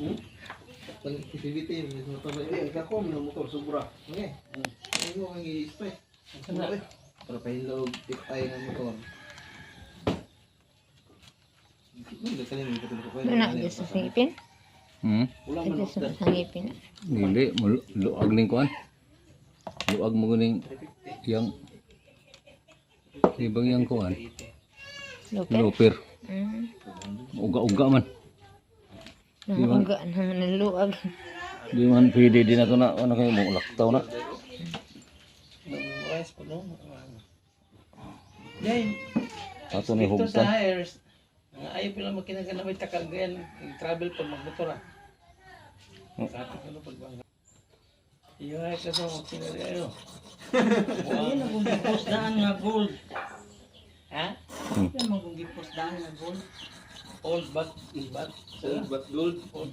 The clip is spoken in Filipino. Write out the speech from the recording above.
Hmm? Pag activity, may motor ba? Eh, kako mo motor sobra. Okay. Ay mo ang i-spray. Sana. Para pahilog, tik tayo ng motor. Hindi. Ano na, Diyos sa sangipin? Hmm? Wala Diyos sa sangipin. Mulu- luag ning kuan. Luag mo guning yang ibang yang kuan. Lupin? Lupir. Mm. Uga-uga man. Nanguga naman ng luag. Di man pwede din ato na ano kayo mo laktaw na. Rice po, no? Yan. Ato ni Dito sa hugtan. hires. Ayaw pala takagayan. Travel pa magmotor ah. Sa ano pagbangga. Iyo ay kaso makinagan ano. Ayun na kung gipos daan nga gold. Ha? Ayun na kung gipos daan nga gold. Old but, but, But gold.